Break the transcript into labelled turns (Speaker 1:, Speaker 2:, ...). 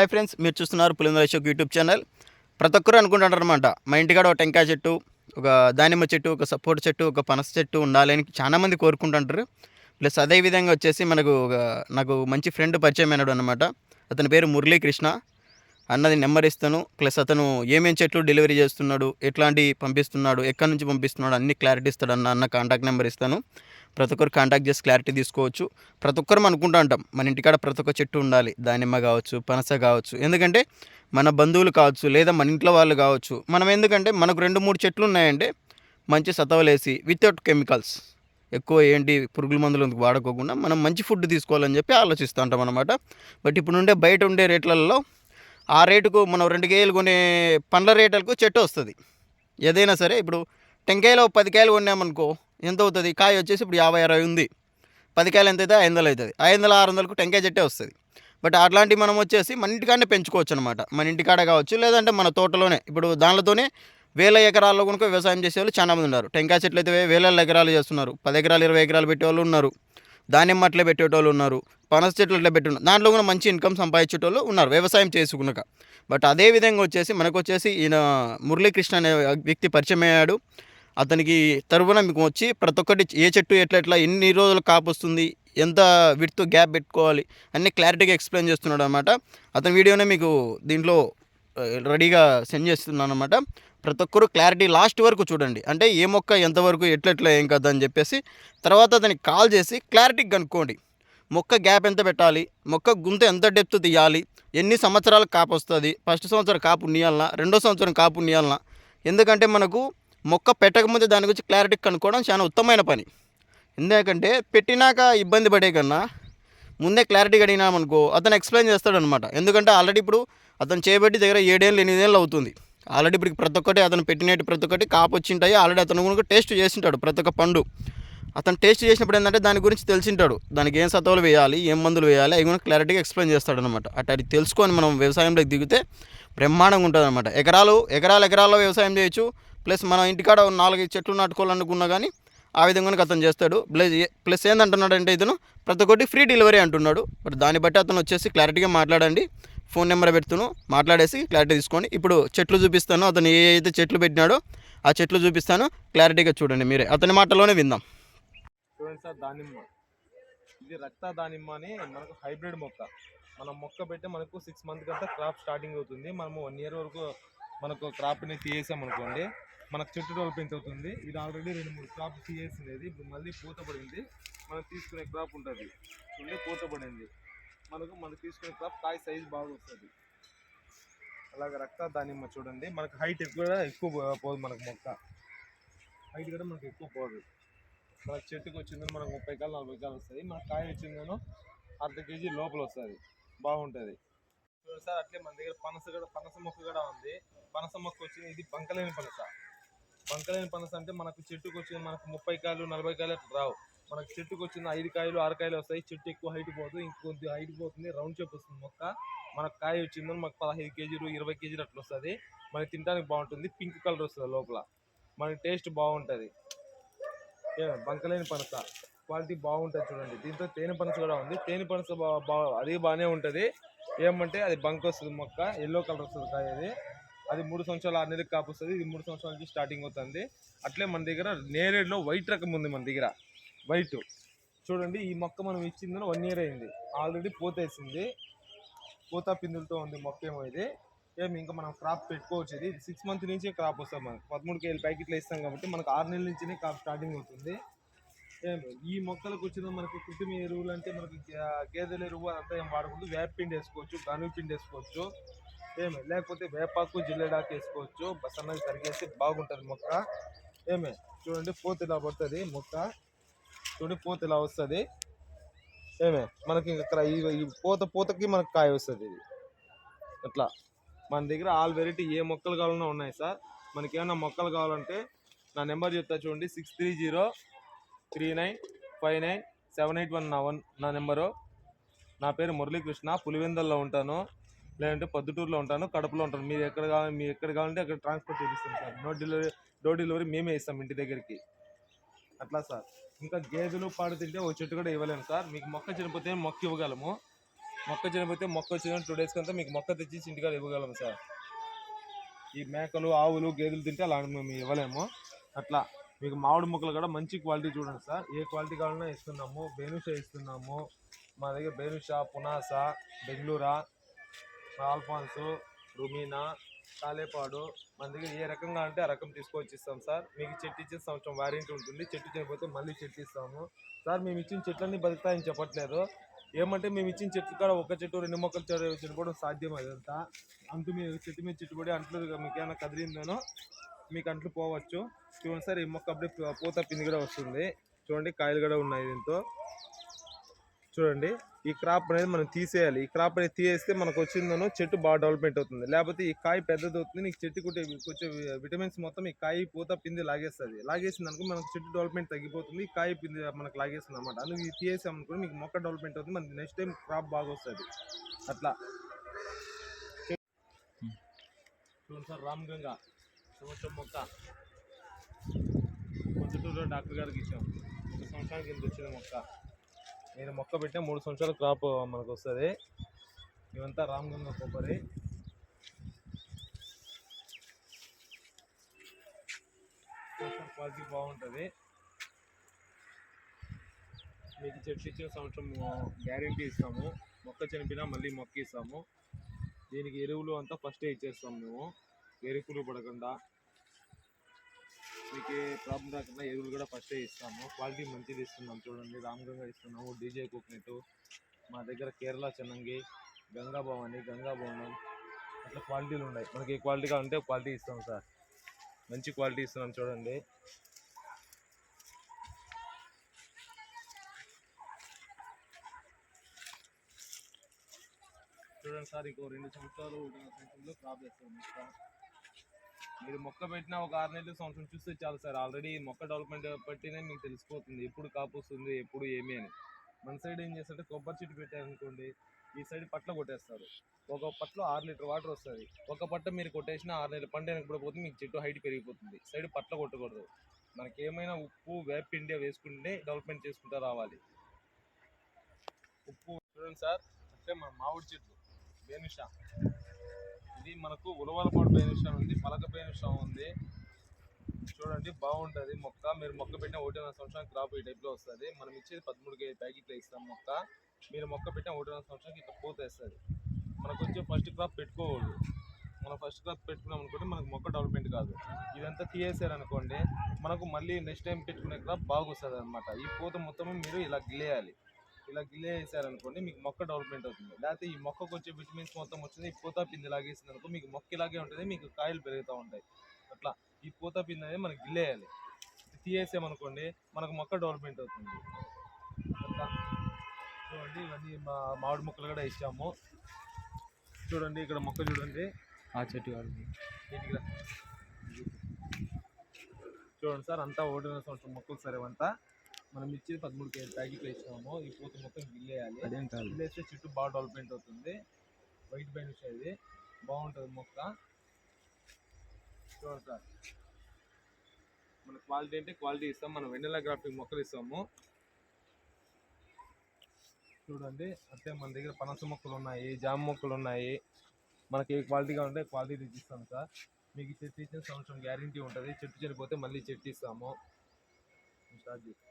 Speaker 1: Hi friends మీరు చూస్తున్నారు పులిందర Ashok YouTube channel. ప్రతి ఒక్కరు అనుకుంటుంటారు అనమాట మా ఇంటికాడ ఒక టెంకాయ చెట్టు ఒక దానిమ్మ చెట్టు ఒక సపోర్ట్ చెట్టు ఒక పనస చెట్టు ఉండాలని చాలామంది కోరుకుంటుంటారు. ప్లస్ అదే విధంగా వచ్చేసి మనకు ఒక నాకు మంచి ఫ్రెండ్ పరిచయం అయినాడు అనమాట అతని పేరు మురళీకృష్ణ. అన్నది నెంబర్ ఇస్తాను. ప్లస్ అతను ఏమేమి చెట్లు డెలివరీ చేస్తున్నాడు ఎట్లాంటి పంపిస్తున్నాడు ఎక్కడి నుంచి పంపిస్తున్నాడు అన్ని క్లారిటీ ఇస్తాడు అన్న అన్న కాంటాక్ట్ నెంబర్ ఇస్తాను. ప్రతి ఒక్కరు కాంటాక్ట్ చేసి క్లారిటీ తీసుకోవచ్చు. ప్రతి ఒక్కరు అనుకుంటూ ఉంటాం మన ఇంటికాడ ప్రతి ఒక్క చెట్టు ఉండాలి దానిమ్మ కావచ్చు పనస కావచ్చు. ఎందుకంటే మన బంధువులు కావచ్చు లేదా మన ఇంట్లో వాళ్ళు కావచ్చు మనం ఎందుకంటే మనకు రెండు మూడు చెట్లు ఉన్నాయంటే మంచి సతవలేసి వితౌట్ కెమికల్స్ ఎక్కువ ఏంటి పురుగుల మందులు వాడుకోకుండా మనం మంచి ఫుడ్ తీసుకోవాలని చెప్పి ఆలోచిస్తూ ఉంటాం అనమాట బట్ ఇప్పుడు ఉండే బయట ఉండే రేట్లలో ఆ రేటుకు మనం రెండు కేజీలు కొనే పండ్ల రేట్లకు చెట్టు వస్తుంది. ఏదైనా సరే ఇప్పుడు టెంకాయలో పది కాయలు కొన్నామనుకో ఎంత అవుతుంది కాయ వచ్చేసి ఇప్పుడు యాభై అరవై ఉంది. పది కాయలు ఎంత అయితే ఐదు వందలు అవుతుంది. ఐదు వందల ఆరు వందలకు టెంకాయ చెట్టే వస్తుంది. బట్ అట్లాంటివి మనం వచ్చేసి మన ఇంటికాడనే పెంచుకోవచ్చు అనమాట మన ఇంటికాడ కావచ్చు లేదంటే మన తోటలోనే. ఇప్పుడు దానితోనే వేల ఎకరాల్లో కనుక వ్యవసాయం చేసే వాళ్ళు ఉన్నారు. టెంకాయ చెట్లు అయితే వేల ఎకరాలు చేస్తున్నారు. పది ఎకరాలు ఇరవై ఎకరాలు పెట్టేవాళ్ళు ఉన్నారు. దానిమ్మ అట్లే పెట్టేటోళ్ళు ఉన్నారు. పనస చెట్లు అట్లా పెట్టున్నారు. దాంట్లో కూడా మంచి ఇన్కమ్ సంపాదించేటోళ్ళు ఉన్నారు వ్యవసాయం చేసుకున్నాక. బట్ అదే విధంగా వచ్చేసి మనకు వచ్చేసి ఈయన మురళీకృష్ణ అనే వ్యక్తి పరిచయం అయ్యాడు. అతనికి తరపున మీకు వచ్చి ప్రతి ఒక్కటి ఏ చెట్టు ఎట్లా ఎట్లా ఎన్ని రోజులు కాపు వస్తుంది ఎంత విడ్త్ గ్యాప్ పెట్టుకోవాలి అన్ని క్లారిటీగా ఎక్స్ప్లెయిన్ చేస్తున్నాడు అనమాట అతని వీడియోనే మీకు దీంట్లో రెడీగా సెండ్ చేస్తున్నాను అనమాట ప్రతి ఒక్కరు క్లారిటీ లాస్ట్ వరకు చూడండి. అంటే ఏ మొక్క ఎంతవరకు ఎట్లెట్లా ఏం కదా అని చెప్పేసి తర్వాత అతనికి కాల్ చేసి క్లారిటీగా కనుక్కోండి. మొక్క గ్యాప్ ఎంత పెట్టాలి మొక్క గుంత ఎంత డెప్త్ తీయాలి ఎన్ని సంవత్సరాలు కాపు వస్తుంది ఫస్ట్ సంవత్సరం కాపు నీయాలనా రెండో సంవత్సరం కాపు నీయాలనా ఎందుకంటే మనకు మొక్క పెట్టకముందే దాని గురించి క్లారిటీ కనుక్కోవడం చాలా ఉత్తమమైన పని. ఎందుకంటే పెట్టినాక ఇబ్బంది పడే కన్నా ముందే క్లారిటీగా అడిగినామనుకో అతను ఎక్స్ప్లెయిన్ చేస్తాడనమాట ఎందుకంటే ఆల్రెడీ ఇప్పుడు అతను చేపట్టి దగ్గర ఏడేళ్ళు ఎనిమిదేళ్ళు అవుతుంది. ఆల్రెడీ ఇప్పుడు ప్రతి ఒక్కటి అతను పెట్టినట్టు ప్రతి ఒక్కటి కాపు వచ్చింటాయి. ఆల్రెడీ అతను కూడా టేస్ట్ చేసింటాడు ప్రతి ఒక్క పండు. అతను టేస్ట్ చేసినప్పుడు ఏంటంటే దాని గురించి తెలిసింటాడు. దానికి ఏం సత్వాలు వేయాలి ఏం మందులు వేయాలి అవి కూడా క్లారిటీగా ఎక్స్ప్లెయిన్ చేస్తాడనమాట అటు అది తెలుసుకొని మనం వ్యవసాయంలోకి దిగితే బ్రహ్మాండంగా ఉంటుంది అనమాట ఎకరాలు ఎకరాలు ఎకరాల్లో వ్యవసాయం చేయొచ్చు. ప్లస్ మన ఇంటికాడ నాలుగు చెట్లు నాటుకోవాలనుకున్నా కానీ ఆ విధంగా అతను చేస్తాడు. ప్లస్ ప్లస్ ఏందంటున్నాడంటే ఇతను ప్రతి ఒక్కటి ఫ్రీ డెలివరీ అంటున్నాడు. బట్ దాన్ని బట్టి అతను వచ్చేసి క్లారిటీగా మాట్లాడండి. ఫోన్ నెంబర్ పెడుతును మాట్లాడేసి క్లారిటీ తీసుకోండి ఇప్పుడు చెట్లు చూపిస్తాను అతను ఏ అయితే చెట్లు పెట్టినాడో ఆ చెట్లు చూపిస్తాను క్లారిటీగా చూడండి మీరే. అతని మాటలోనే విందాం.
Speaker 2: చూడండి సార్ దానిమ్మ. ఇది రక్త దానిమ్మ అని మనకు హైబ్రిడ్ మొక్క. మనం మొక్క పెట్టి మనకు సిక్స్ మంత్ కంటే క్రాప్ స్టార్టింగ్ అవుతుంది. మనము వన్ ఇయర్ వరకు మనకు క్రాప్ని తీసేసాం అనుకోండి మనకు చెట్టు డెవలప్మెంట్ అవుతుంది. ఇది ఆల్రెడీ రెండు మూడు క్రాప్ తీసేసినది ఇప్పుడు మళ్ళీ పూత పడింది. మనం తీసుకునే క్రాప్ ఉంటుంది. చూడండి పూత పడింది. మనకు మనం తీసుకునే క్రాప్ కాయ సైజ్ బాగా వస్తుంది. అలాగే రక్త దానిమ్మ చూడండి. మనకు హైట్ ఎక్కువ ఎక్కువ పోదు మనకు మొక్క. హైట్ కూడా మనకు ఎక్కువ పోదు. మన చెట్టుకు వచ్చిందని మనకు ముప్పై కాలు నలభై కాలు వస్తుంది. మన కాయ వచ్చిందనో అర్ధ కేజీ లోపల వస్తుంది. బాగుంటుంది. సార్ అట్లే మన దగ్గర పనస కూడా పనస మొక్క కూడా ఉంది. పనస మొక్క వచ్చింది ఇది బంకలేని పనస. బంకలేని పనస అంటే మనకు చెట్టుకు వచ్చింది మనకు ముప్పై కాయలు నలభై కాయలు అట్లా రావు. మనకు చెట్టుకు వచ్చింది ఐదు కాయలు ఆరు కాయలు వస్తాయి. చెట్టు ఎక్కువ హైట్ పోతుంది ఇంకొద్ది హైట్ పోతుంది రౌండ్ షేప్ వస్తుంది మొక్క. మనకు కాయ వచ్చిందని మాకు పదహైదు కేజీలు ఇరవై కేజీలు అట్లా వస్తుంది. మనకి తినడానికి బాగుంటుంది పింక్ కలర్ వస్తుంది లోపల. మనకి టేస్ట్ బాగుంటుంది. ఏ, బంకలేని పనస. క్వాలిటీ బాగుంటుంది చూడండి. దీంతో తేనె పనస కూడా ఉంది. తేనె పనస బా- అది బాగానే ఉంటుంది. ఏమంటే అది బంక్ వస్తుంది మొక్క ఎల్లో కలర్ వస్తుంది కాయ అది. అది మూడు సంవత్సరాలు ఆరు నెలలకు కాపు వస్తుంది ఇది మూడు సంవత్సరాల నుంచి స్టార్టింగ్ అవుతుంది. అట్లే మన దగ్గర నేరేడులో వైట్ రకం ఉంది మన దగ్గర. వైట్ చూడండి ఈ మొక్క మనం ఇచ్చిందని వన్ ఇయర్ అయింది. ఆల్రెడీ పూత వేసింది. పూత పిందులతో ఉంది మొక్క ఏమో ఇది. ఏమి ఇంకా మనం క్రాప్ పెట్టుకోవచ్చు ఇది. సిక్స్ మంత్ నుంచి క్రాప్ వస్తుంది మనకు పదమూడు కేజీ ప్యాకెట్లు ఇస్తాం కాబట్టి మనకు ఆరు నెలల నుంచినే క్రాప్ స్టార్టింగ్ అవుతుంది. ఏమి ఈ మొక్కలకు వచ్చిన మనకి కృత్రిమ ఎరువులు అంటే మనకి గేదెల ఎరువు అంతా ఏం వాడకూడదు. వేప పిండి వేసుకోవచ్చు గనుగు పిండి వేసుకోవచ్చు. ఏమి లేకపోతే వేపాకు జిల్లెడాకు వేసుకోవచ్చు. బస్ అన్నది తరిగేసి బాగుంటుంది మొక్క. ఏమి చూడండి పూత ఇలా పడుతుంది మొక్క. చూడండి పూత ఇలా వస్తుంది. ఏమే మనకి ఇక్కడ ఈ ఈ పూత పూతకి మనకి కాయ వస్తుంది ఇది. అట్లా మన దగ్గర ఆల్ వెరైటీ ఏ మొక్కలు కావాలన్నా ఉన్నాయి సార్. మనకి ఏమైనా మొక్కలు కావాలంటే నా నెంబర్ చెప్తా చూడండి. Six three zero three nine five nine seven eight one నా వన్ నా నెంబరు. నా పేరు మురళీకృష్ణ. పులివెందల్లో ఉంటాను. లేదంటే పొద్దుటూరులో ఉంటాను కడపలో ఉంటాను. మీరు ఎక్కడ కావాలి మీరు ఎక్కడ కావాలంటే అక్కడ ట్రాన్స్పోర్ట్ చేపిస్తాం sir. Door delivery door delivery మేమే ఇస్తాం ఇంటి దగ్గరికి. అట్లా సార్. ఇంకా గేదెలు పాడు తింటే ఒక చెట్టు కూడా ఇవ్వలేము సార్. మీకు మొక్క చనిపోతే మొక్క ఇవ్వగలము. మొక్క చనిపోతే మొక్క వచ్చిన టూ డేస్ కంతా మీకు మొక్క తెచ్చి ఇంటికాడ ఇవ్వగలము సార్. ఈ మేకలు ఆవులు గేదెలు తింటే అలా మేము ఇవ్వలేము. అట్లా మీకు మామిడి మొక్కలు కూడా మంచి క్వాలిటీ చూడండి సార్. ఏ క్వాలిటీ కావాలన్నా ఇస్తున్నాము. బేనుషా ఇస్తున్నాము. మా దగ్గర బేనుషా పునాస బెంగళూరా ఆల్ఫాన్సు రుమీనా కాలేపాడు మన దగ్గర ఏ రకంగా అంటే ఆ రకం తీసుకొచ్చి ఇస్తాం సార్. మీకు చెట్టు ఇచ్చిన సంవత్సరం వారంటీ ఉంటుంది. చెట్టు చనిపోతే మళ్ళీ చెట్టు ఇస్తాము. సార్ మేము ఇచ్చిన చెట్లన్నీ బతుకుతాయని చెప్పట్లేదు. ఏమంటే మేము ఇచ్చిన చెట్టు కాడ ఒక చెట్టు రెండు మొక్కలు చెడు చనిపోవడం సాధ్యం అదంతా అంటూ మీ చెట్టు మీద చెట్టు కూడా అంట్లు మీకు ఏమైనా కదిలిందనో మీకు అంట్లు పోవచ్చు. చూడండి సార్ ఈ మొక్క అప్పుడే పూ- పూత పిండి కూడా వస్తుంది. చూడండి కాయలు కూడా ఉన్నాయి దీంతో. చూడండి. ఈ క్రాప్ అనేది మనం తీసేయాలి. ఈ క్రాప్ అనేది తీసేస్తే మనకు వచ్చిందనో చెట్టు బాగా డెవలప్మెంట్ అవుతుంది. లేకపోతే ఈ కాయ పెద్దది అవుతుంది నీకు చెట్టు కొట్టే వచ్చే విటమిన్స్ మొత్తం ఈ కాయ పూత పిండి లాగేస్తుంది. లాగేసింది అనుకో మనకు చెట్టు డెవలప్మెంట్ తగ్గిపోతుంది ఈ కాయ పిండి మనకు లాగేస్తుంది అనమాట అందుకు ఇది తీసేసాం మీకు మొక్క డెవలప్మెంట్ అవుతుంది మనకి నెక్స్ట్ టైం క్రాప్ బాగా వస్తుంది. అట్లా. చూడండి సార్ రామ్ గంగా సంవత్సరం మొక్క. పొద్దుటూరులో డాక్టర్ గారికి ఇచ్చాం. ఒక సంవత్సరానికి కింద మొక్క. నేను మొక్క పెట్టిన మూడు సంవత్సరాల క్రాప్ మనకు వస్తుంది. ఇవంతా రామ్ గంగా కొబ్బరి. క్వాలిటీ బాగుంటుంది. మీకు చెట్టు ఇచ్చిన సంవత్సరం గ్యారంటీ ఇస్తాము. మొక్క చనిపోయినా మళ్ళీ మొక్క ఇస్తాము. దీనికి ఎరువులు అంతా ఫస్టే ఇచ్చేస్తాం మేము. ఎరుపులు పడకుండా. మీకు ఏ ప్రాబ్లం రాకుండా ఎరువులు కూడా ఫస్టే ఇస్తాము. క్వాలిటీ మంచిది ఇస్తున్నాం చూడండి. రామగంగా ఇస్తున్నాము. డీజే కోకోనట్ మా దగ్గర కేరళ చెన్నంగి గంగా భవాని గంగా భవనం. అట్లా క్వాలిటీలు ఉన్నాయి. మనకి ఏ క్వాలిటీ కావాలంటే క్వాలిటీ ఇస్తాం సార్. మంచి క్వాలిటీ ఇస్తున్నాం చూడండి. చూడండి సార్ ఇంకో రెండు సంవత్సరాలు సంవత్సరంలో క్రాప్ చేస్తాం మీరు మొక్క పెట్టిన ఒక ఆరు నెలలు సంవత్సరం చూస్తే చాలు సార్. ఆల్రెడీ మొక్క డెవలప్మెంట్ బట్టినే మీకు తెలిసిపోతుంది. ఎప్పుడు కాపు వస్తుంది ఎప్పుడు ఏమి అని. మన సైడ్ ఏం చేస్తారంటే కొబ్బరి చెట్టు పెట్టారనుకోండి ఈ సైడ్ పట్ల కొట్టేస్తారు. ఒక పట్లో ఆరు లీటర్ వాటర్ వస్తుంది. ఒక పట్ట మీరు కొట్టేసిన ఆరు నెలల పంట వెనకపోతే మీకు చెట్టు హైట్ పెరిగిపోతుంది. సైడ్ పట్ల కొట్టకూడదు. మనకి ఏమైనా ఉప్పు ఇండియా వేసుకుంటే డెవలప్మెంట్ చేసుకుంటూ రావాలి. ఉప్పు చూడండి సార్. అంటే మన మామిడి చెట్లు. బేనిషా ఇది మనకు ఉలవలపాటు పైన ఉంది మలక పైన ఉంది. చూడండి బాగుంటుంది మొక్క. మీరు మొక్క పెట్టిన ఒకటిన్నర సంవత్సరం క్రాప్ ఈ టైప్లో వస్తుంది. మనం ఇచ్చేది పదమూడు కేజీ ప్యాకెట్లు ఇస్తాం మొక్క. మీరు మొక్క పెట్టిన ఒకటిన్నర సంవత్సరానికి ఇట్లా పూత వేస్తుంది మనకు వచ్చి ఫస్ట్ క్రాప్ పెట్టుకోకూడదు. మనం ఫస్ట్ క్రాప్ పెట్టుకున్నాం అనుకుంటే మనకు మొక్క డెవలప్మెంట్ కాదు. ఇదంతా తీసేసారు అనుకోండి మనకు మళ్ళీ నెక్స్ట్ టైం పెట్టుకునే క్రాప్ బాగా వస్తుంది అనమాట ఈ పూత మొత్తం మీరు ఇలా గిలేయాలి. ఇలా గిల్లే వేసారనుకోండి మీకు మొక్క డెవలప్మెంట్ అవుతుంది. లేకపోతే ఈ మొక్కకు వచ్చే విటమిన్స్ మొత్తం వచ్చింది ఈ పూత పిండి లాగేసింది అనుకో మీకు మొక్క ఇలాగే ఉంటుంది మీకు కాయలు పెరుగుతూ ఉంటాయి. అట్లా ఈ పూత పిండి అనేది మనకి గిల్లేయాలి తీసేసామనుకోండి మనకు మొక్క డెవలప్మెంట్ అవుతుంది. అట్లా. చూడండి ఇవన్నీ మా మామిడి మొక్కలు కూడా ఇచ్చాము చూడండి ఇక్కడ మొక్క చూడండి.
Speaker 1: ఆ చెట్టు.
Speaker 2: చూడండి సార్ అంతా ఒకటిన్నర సంవత్సరం మొక్కలు సరే అంతా మనం ఇచ్చేది పదమూడు కేజీ ప్యాకెట్లు ఇస్తాము ఈ పూత మొత్తం గిల్లేయాలి.
Speaker 1: అదేం కాదు.
Speaker 2: గిల్లేస్తే చెట్టు బాగా డెవలప్మెంట్ అవుతుంది. వైట్ బెనిష్ ఇది బాగుంటుంది మొక్క. చూడండి సార్. మన క్వాలిటీ అంటే క్వాలిటీ ఇస్తాం. మనం వెన్నెలా గ్రాఫిక్ మొక్కలు ఇస్తాము. చూడండి. అంటే మన దగ్గర పనస మొక్కలు ఉన్నాయి జామ మొక్కలు ఉన్నాయి. మనకి ఏ క్వాలిటీగా ఉంటే క్వాలిటీ తెచ్చిస్తాం సార్. మీకు చెట్టు ఇచ్చిన సంవత్సరం గ్యారంటీ ఉంటుంది. చెట్టు చనిపోతే మళ్ళీ చెట్టు ఇస్తాము. స్టార్ట్ చేస్తాం